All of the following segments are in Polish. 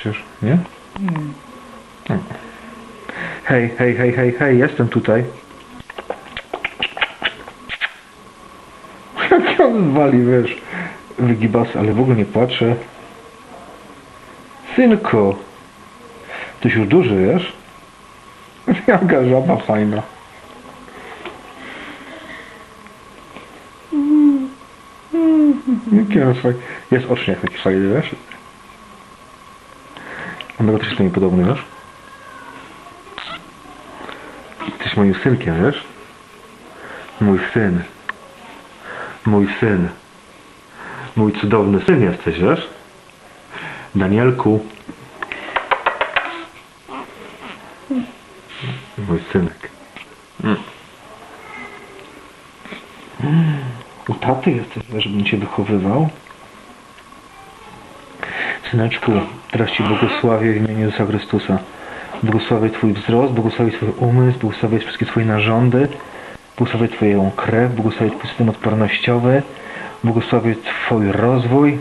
przecież, nie? Hej, hej, hej, hej, hej, jestem tutaj. Jak on wali, wiesz, wygibasy, ale w ogóle nie płacze. Synku, tyś już duży, wiesz? Jaka żaba fajna. Jaki on fajny. Jest oczniak taki fajny, wiesz? On też jest mnie podobny, wiesz? Jesteś moim synkiem, wiesz? Mój syn. Mój syn. Mój cudowny syn jesteś, wiesz? Danielku. Mój synek. U taty jesteś, żebym cię wychowywał. Syneczku, teraz Ci błogosławię w imieniu Jezusa Chrystusa. Błogosławię Twój wzrost, błogosławię Twój umysł, błogosławię wszystkie Twoje narządy, błogosławię Twoją krew, błogosławię Twój system odpornościowy, błogosławię Twój rozwój.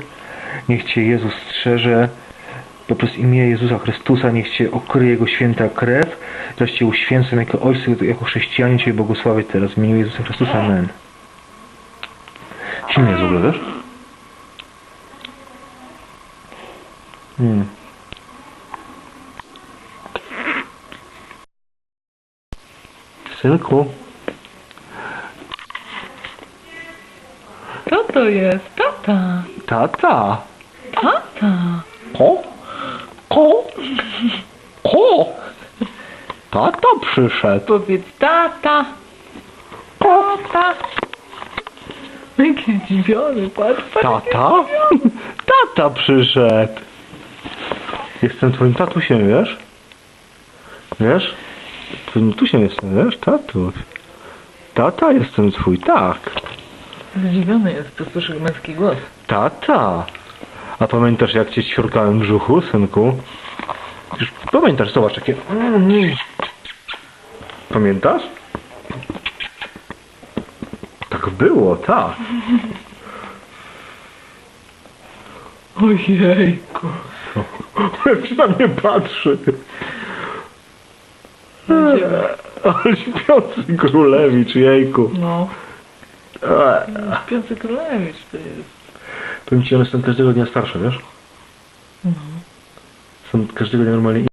Niech Cię Jezus strzeże poprzez imię Jezusa Chrystusa, niech Cię okryje Jego święta krew, teraz Cię uświęcę jako Ojcu, jako chrześcijanin Cię błogosławię teraz w imieniu Jezusa Chrystusa. Amen. Silny jest w ogóle, wiesz? Hmm. Synku, Co to jest? Tata. tata, Tata. ko, ko, ko, tata przyszedł, Powiedz tata. Tata. Jaki zdziwiony, patrz, patrz. tata, tata przyszedł. Jestem twoim tatusiem, wiesz? Wiesz? Twoim tatusiem jestem, wiesz? Tatuś. Tata, jestem twój, tak. Zdziwiony jest, to słyszy męski głos. Tata! A pamiętasz jak cię ćwiorkałem w brzuchu, synku? Już pamiętasz, zobacz takie... Mm. Pamiętasz? Tak było, tak. Ojejku. Jak się na mnie patrzy. Ale śpiący królewicz, jejku. No. Śpiący królewicz to jest. Powiem ci, one są każdego dnia starsze, wiesz? No. Są każdego dnia normalnie